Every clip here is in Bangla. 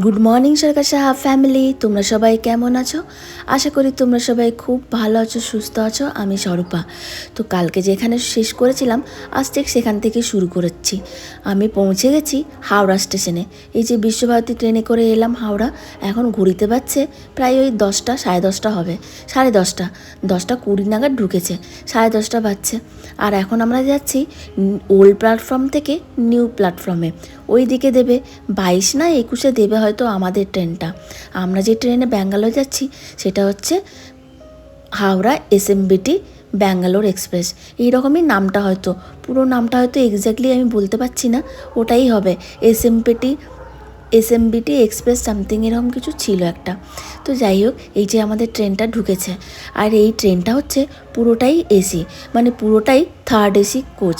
Good morning Sarkar Saha family তোমরা সবাই কেমন আছো? আশা করি তোমরা সবাই খুব ভালো আছো, সুস্থ আছো। আমি স্বরূপা। তো কালকে যেখানে শেষ করেছিলাম, আজ ঠিক সেখান থেকে শুরু করেছি। আমি পৌঁছে গেছি হাওড়া স্টেশনে। এই যে বিশ্বভারতী ট্রেনে করে এলাম হাওড়া, এখন ঘুরিতে পারছে প্রায় ওই দশটা, সাড়ে দশটা হবে। সাড়ে দশটা দশটা কুড়ি নাগাদ ঢুকেছে, সাড়ে দশটা বাজছে। আর এখন আমরা যাচ্ছি ওল্ড প্ল্যাটফর্ম থেকে নিউ প্ল্যাটফর্মে ওই দিকে দেবে, বাইশ না একুশে দেবে হয়তো আমাদের ট্রেনটা। আমরা যে ট্রেনে ব্যাঙ্গালোর যাচ্ছি, সেটা হচ্ছে হাওড়া এসএমবিটি ব্যাঙ্গালোর এক্সপ্রেস। এইরকমই নামটা হয়তো, পুরো নামটা হয়তো এক্স্যাক্টলি আমি বলতে পারছি না, ওটাই হবে। এসএমপিটি এসএমবিটি এক্সপ্রেস, সামথিং এরকম কিছু ছিল একটা। তো যাই হোক, এই যে আমাদের ট্রেনটা ঢুকেছে। আর এই ট্রেনটা হচ্ছে পুরোটাই এসি মানে পুরোটাই থার্ড এসি কোচ।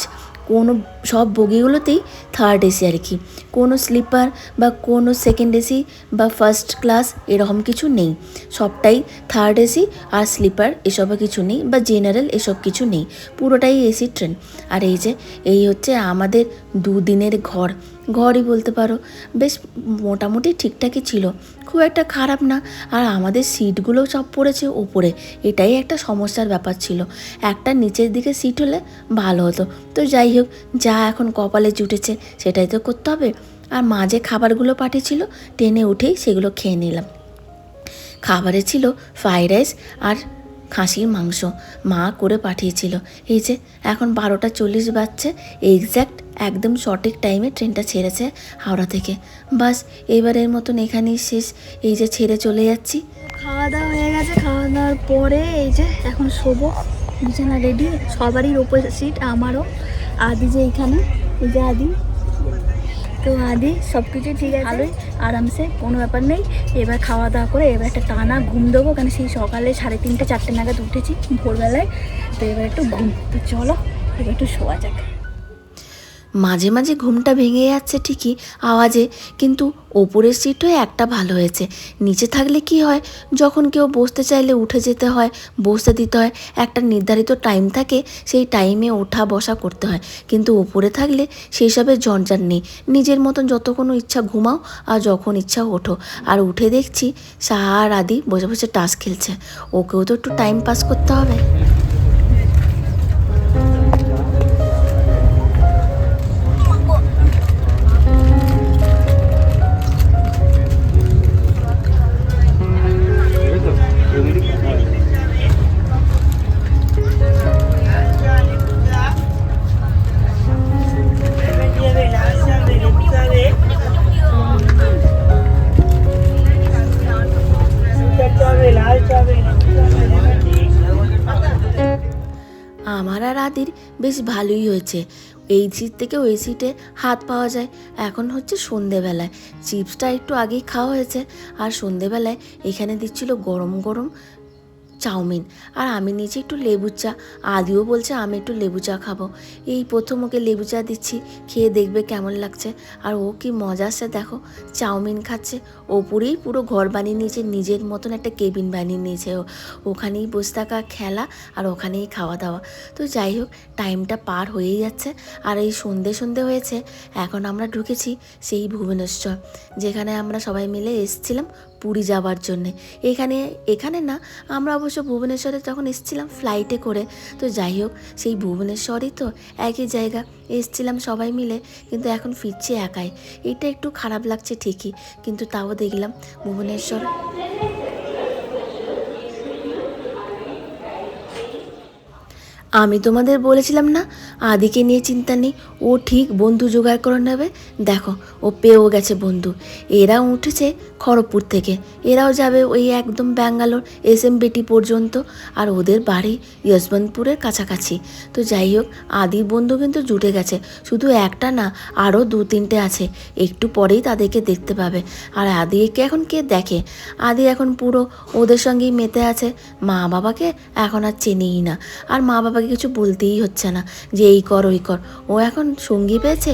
কোনো সব বগিগুলোতেই থার্ড এসি আর কি। কোনো স্লিপার বা কোনো সেকেন্ড এসি বা ফার্স্ট ক্লাস এরকম কিছু নেই। সবটাই থার্ড এসি আর স্লিপার এসব কিছু নেই বা জেনারেল এসব কিছু নেই। পুরোটাই এসি ট্রেন আর এই যে, এই হচ্ছে আমাদের দুদিনের ঘর। ঘরই বলতে পারো, বেশ মোটামুটি ঠিকঠাকই ছিল। খুব একটা খারাপ না। আর আমাদের সিটগুলোও সব পড়েছে ওপরে। এটাই একটা সমস্যার ব্যাপার ছিল। একটা নিচের দিকে সিট হলে ভালো হতো। তো যাই হোক, যা এখন কপালে জুটেছে সেটাই তো করতে হবে। আর মা যে খাবারগুলো পাঠিয়েছিল ট্রেনে উঠেই সেগুলো খেয়ে নিলাম। খাবারে ছিল ফ্রাইড রাইস আর খাসির মাংস। মা করে পাঠিয়েছিল। এই যে, এখন বারোটা চল্লিশ বাজছে। এক্স্যাক্ট একদম সঠিক টাইমে ট্রেনটা ছেড়েছে হাওড়া থেকে। বাস, এবারের মতন এখানেই শেষ। এই যে ছেড়ে চলে যাচ্ছি। খাওয়া দাওয়া হয়ে গেছে। খাওয়া দাওয়ার পরে এই যে, এখন শোবো। বিছানা রেডি সবারই ওপর সিট আমারও। আদি যে এইখানে এই যে আদি। তো আদি সব কিছু ঠিক আছে? ভালোই আরামসে কোনো ব্যাপার নেই। এবার খাওয়া দাওয়া করে এবার একটা টানা ঘুম দেবো কারণ সেই সকালে সাড়ে তিনটে চারটে নাগাদ উঠেছি ভোরবেলায়। তো এবার একটু ঘুম। তো চলো এবার একটু শোয়া যাক। মাঝে মাঝে ঘুমটা ভেঙে যাচ্ছে ঠিকই আওয়াজে, কিন্তু ওপরের সিটও একটা ভালো হয়েছে। নিচে থাকলে কি হয়, যখন কেউ বসতে চাইলে উঠে যেতে হয়, বসতে দিতে হয়, একটা নির্ধারিত টাইম থাকে, সেই টাইমে ওঠা বসা করতে হয়। কিন্তু ওপরে থাকলে সেই সবের জঞ্জাট নেই। নিজের মতন যত কোনো ইচ্ছা ঘুমাও আর যখন ইচ্ছা ওঠো। আর উঠে দেখছি সাহা আর আদি বসে বসে টাস খেলছে। ওকেও তো একটু টাইম পাস করতে হবে। আদির বেশ ভালোই হয়েছে। এই সিট থেকে ওই সিটে হাত পাওয়া যায়। এখন হচ্ছে সন্ধেবেলায়। চিপসটা একটু আগেই খাওয়া হয়েছে। আর সন্ধেবেলায় এখানে দিচ্ছিল গরম গরম চাউমিন। আর আমি নিচে একটু লেবু চা। আদিও বলছে, আমি একটু লেবু চা খাব। এই প্রথম ওকে লেবু চা দিচ্ছি, খেয়ে দেখবে কেমন লাগছে। আর ও কি মজা আসছে, দেখো। চাউমিন খাচ্ছে। ওপরেই পুরো ঘর বানিয়ে নিয়েছে, নিজের মতন একটা কেবিন বানিয়ে নিয়েছে ও। ওখানেই বসে থাকা খেলা আর ওখানেই খাওয়া দাওয়া। তো যাই হোক, টাইমটা পার হয়েই যাচ্ছে। আর এই সন্ধে সন্ধে হয়েছে, এখন আমরা ঢুকেছি সেই ভুবনেশ্বর, যেখানে আমরা সবাই মিলে এসেছিলাম পুরী যাওয়ার জন্যে। এখানে এখানে না, আমরা অবশ্য ভুবনেশ্বরে তখন এসেছিলাম ফ্লাইটে করে, তো যাই হোক, সেই ভুবনেশ্বরই তো একই জায়গা। এসছিলাম সবাই মিলে, কিন্তু এখন ফিরছি একাই। এটা একটু খারাপ লাগছে ঠিকই, কিন্তু তাও দেখলাম ভুবনেশ্বর আমি তোমাদের বলেছিলাম না? আদিকে নিয়ে চিন্তা নেই। ও ঠিক বন্ধু জোগাড় করে নেবে। দেখো, ও পেয়েও গেছে বন্ধু। এরাও উঠেছে খড়গপুর থেকে। এরাও যাবে ওই একদম ব্যাঙ্গালোর, এস এম বেটি পর্যন্ত। আর ওদের বাড়ি যশবন্তপুরের কাছাকাছি। তো যাই হোক, আদির বন্ধু কিন্তু জুটে গেছে। শুধু একটা না, আরও দু তিনটে আছে। একটু পরেই তাদেরকে দেখতে পাবে। আর আদিকে এখন কে দেখে? আদি এখন পুরো ওদের সঙ্গেই মেতে আছে। মা বাবাকে এখন আর চেনেই না। আর মা বাবাকে কিছু বলতেই হচ্ছে না যে এই কর ওই কর। ও এখন সঙ্গী পেয়েছে?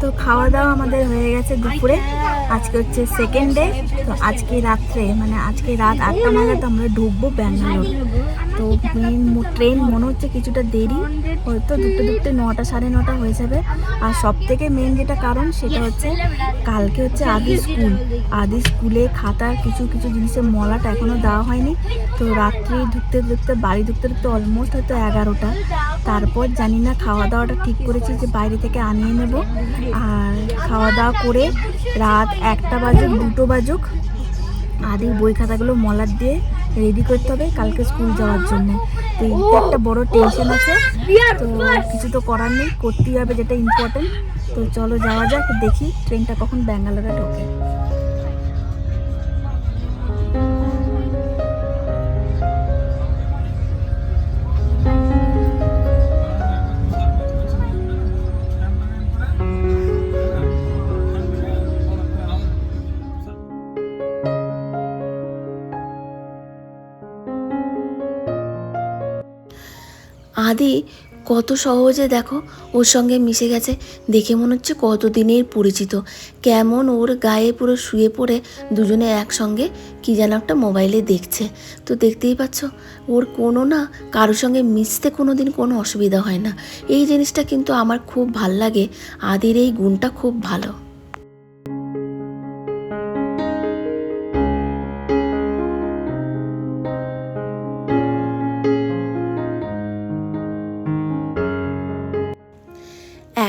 তো খাওয়া দাওয়া আমাদের হয়ে গেছে দুপুরে। আজকে হচ্ছে সেকেন্ড ডে তো আজকে রাত্রে মানে আজকে রাত আটটা নাগাদ আমরা ঢুকবো ব্যাঙ্গালোর। তো ট্রেন মনে হচ্ছে কিছুটা দেরি। হয়তো দুটো দুটো নটা সাড়ে নটা হয়ে যাবে। আর সব থেকে মেন যেটা কারণ সেটা হচ্ছে কালকে হচ্ছে আদি স্কুল। আদি স্কুলে খাতা কিছু কিছু জিনিসের মলাটা এখনও দেওয়া হয়নি। তো রাত্রি ঢুকতে ঢুকতে, বাড়ি ঢুকতে ঢুকতে অলমোস্ট হয়তো এগারোটা। তারপর জানি না খাওয়া দাওয়াটা ঠিক করেছি যে বাইরে থেকে আনিয়ে নেব। আর খাওয়া দাওয়া করে রাত একটা বাজুক, দুটো বাজুক, আদির বই খাতাগুলো মলার দিয়ে রেডি করতে হবে কালকে স্কুল যাওয়ার জন্য। তো এইটা একটা বড় টেনশন আছে। তো কিছু তো করার নেই করতেই হবে যেটা ইম্পর্টেন্ট তো চলো যাওয়া যাক দেখি ট্রেনটা কখন ব্যাঙ্গালোরে ঢোকে। আদি, কত সহজে দেখো ওর সঙ্গে মিশে গেছে। দেখে মনে হচ্ছে কত দিনের পরিচিত। কেমন ওর গায়ে পুরো শুয়ে পড়ে দুজনে একসঙ্গে, কি যেন একটা মোবাইলে দেখছে। তো দেখতেই পাচ্ছ, ওর কোনো না কারোর সঙ্গে মিশতে কোনো দিন কোনো অসুবিধা হয় না। এই জিনিসটা কিন্তু আমার খুব ভালো লাগে। আদির এই গুণটা খুব ভালো।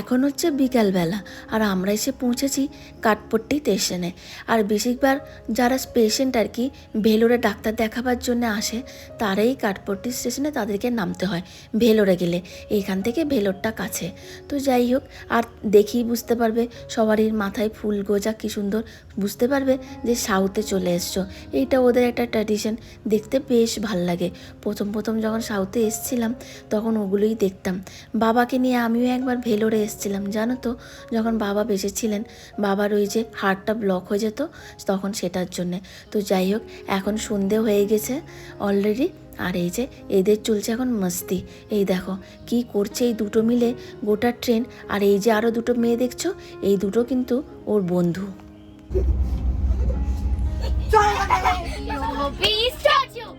এখন হচ্ছে বিকালবেলা, আর আমরা এসে পৌঁছেছি কাঠপট্টি স্টেশনে আর বেশিরভাগ যারা পেশেন্ট আর কি ভেলোরে ডাক্তার দেখাবার জন্য আসে, তারাই কাঠপট্টি স্টেশনে তাদেরকে নামতে হয়, ভেলোরে গেলে। এখান থেকে ভেলোরটা কাছে। তো যাই হোক, আর দেখেই বুঝতে পারবে, সবারই মাথায় ফুল গোজা কী সুন্দর। বুঝতে পারবে যে সাউথে চলে এসছো। এইটা ওদের একটা ট্র্যাডিশন দেখতে বেশ ভালো লাগে। প্রথম প্রথম যখন সাউথে এসছিলাম, তখন ওগুলোই দেখতাম। বাবাকে নিয়ে আমিও একবার ভেলোরে এসছিলাম জানো তো? যখন বাবা বেঁচে ছিলেন বাবার ওই যে হার্টটা ব্লক হয়ে যেত তখন সেটার জন্যে। তো যাই হোক এখন সন্ধে হয়ে গেছে অলরেডি আর এই যে এদের চলছে এখন মস্তি। এই দেখো কি করছে এই দুটো মিলে গোটা ট্রেন আর এই যে আরও দুটো মেয়ে দেখছ এই দুটো কিন্তু ওর বন্ধু। Please touch you.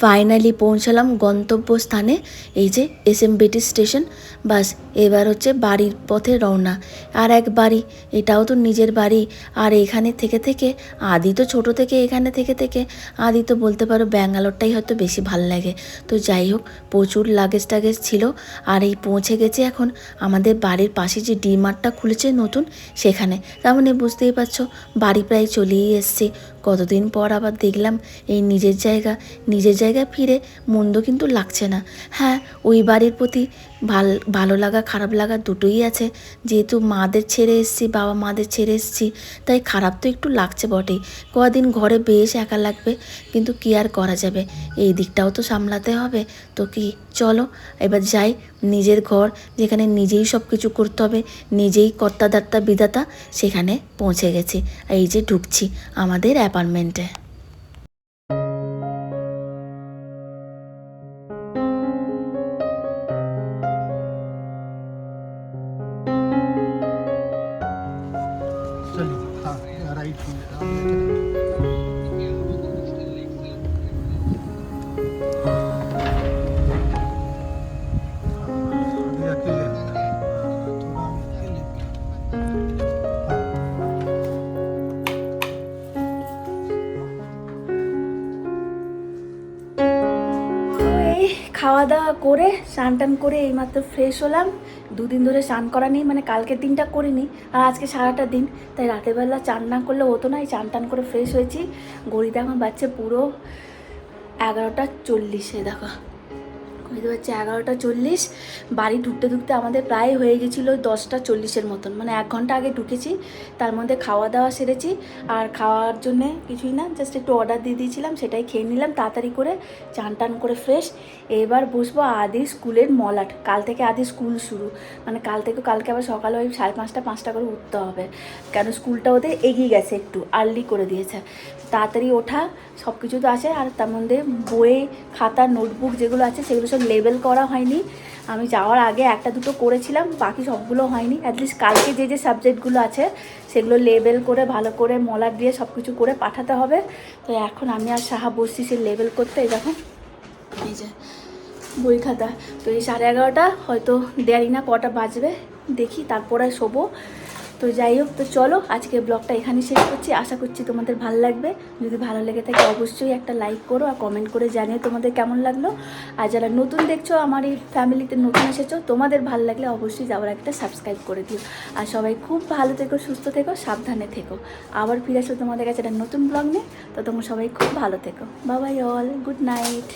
ফাইনালি পৌঁছালাম গন্তব্যস্থানে, এই যে S M B T station bus এবার হচ্ছে বাড়ির পথে রওনা। আর এক বাড়ি, এটাও তো নিজের বাড়ি। আর এখানে থেকে থেকে, আদি তো ছোট থেকে এখানে থেকে থেকে, আদি তো বলতে পারো ব্যাঙ্গালোরটাই হয়তো বেশি ভালো লাগে। তো যাই হোক, প্রচুর লাগেজ টাগেজ ছিল। আর এই পৌঁছে গেছে এখন আমাদের বাড়ির পাশে যে ডিমার্টটা খুলেছে নতুন, সেখানে। তার মানে বুঝতেই পারছ, বাড়ি প্রায় চলেই এসছে। কতদিন পর আবার দেখলাম এই নিজের জায়গা, নিজের জায়গায় ফিরে মন্দ কিন্তু লাগছে না। হ্যাঁ ওই বাড়ির প্রতি ভালো, ভালো লাগা, খারাপ লাগা দুটোই আছে। যেহেতু মাদের ছেড়ে এসেছি, বাবা মাদের ছেড়ে এসেছি, তাই খারাপ তো একটু লাগছে বটেই। কদিন ঘরে বেশ একা লাগবে, কিন্তু কি আর করা যাবে? এই দিকটাও তো সামলাতে হবে। তো কি, চলো, এবার যাই, নিজের ঘর, যেখানে নিজেই সব কিছু করতে হবে, নিজেই কর্তাদার্তা বিধাতা, সেখানে পৌঁছে গেছি। এই যে ঢুকছি আমাদের অ্যাপার্টমেন্টে। খাওয়া দাওয়া করে স্নান টান করে এইমাত্র ফ্রেশ হলাম। দুদিন ধরে স্নান করা নেই মানে কালকের দিনটা করিনি, আর আজকে সারাটা দিন। তাই রাতেরবেলা চান না করলে হতো না, এই চান টান করে ফ্রেশ হয়েছি। গড়িতে এখন বাচ্চা পুরো এগারোটা চল্লিশে, দেখো। বুঝতে পারছি এগারোটা চল্লিশ। বাড়ি ঢুকতে ঢুকতে আমাদের প্রায় হয়ে গেছিল দশটা চল্লিশের মতন। মানে এক ঘণ্টা আগে ঢুকেছি, তার মধ্যে খাওয়া দাওয়া সেরেছি। আর খাওয়ার জন্যে কিছুই না জাস্ট একটু অর্ডার দিয়ে দিয়েছিলাম, সেটাই খেয়ে নিলাম, তাড়াতাড়ি করে চান টান করে ফ্রেশ এবার বসবো আদি স্কুলের মলাট। কাল থেকে আদি স্কুল শুরু। মানে কাল থেকে কালকে আবার সকালে ওই সাড়ে পাঁচটা পাঁচটা করে উঠতে হবে। কেন স্কুলটা ওদের এগিয়ে গেছে একটু আর্লি করে দিয়েছে। তাড়াতাড়ি ওঠা সব কিছু তো আছে। আর তার মধ্যে বই, খাতা নোটবুক যেগুলো আছে, সেগুলো সব লেবেল করা হয়নি। আমি যাওয়ার আগে একটা দুটো করেছিলাম, বাকি সবগুলো হয়নি। অ্যাটলিস্ট কালকে যে যে সাবজেক্টগুলো আছে, সেগুলো লেবেল করে, ভালো করে মলার দিয়ে সব কিছু করে পাঠাতে হবে। তো এখন আমি আর সাহা বসছি সে লেবেল করতে দেখো। এই যে বই খাতা। তো এই সাড়ে এগারোটা, হয়তো দেরি না, কটা বাজবে, দেখি, তারপরে শোবো। তো যাই হোক, তো চলো আজকে ব্লগটা এখানেই শেষ করছি। আশা করছি তোমাদের ভালো লাগবে। যদি ভালো লেগে থাকে অবশ্যই একটা লাইক করো আর কমেন্ট করে জানিয়ে তোমাদের কেমন লাগল। আর যারা নতুন দেখছ, আমার এই ফ্যামিলিতে নতুন এসেছ, তোমাদের ভালো লাগলে অবশ্যই যাওয়ার একটা সাবস্ক্রাইব করে দিও। আর সবাই খুব ভালো থেকো, সুস্থ থেকো, সাবধানে থেকো। আবার ফিরে আসো তোমাদের কাছে একটা নতুন ব্লগ নিয়ে। তো তোমরা সবাই খুব ভালো থেকো। বাবাই অল গুড নাইট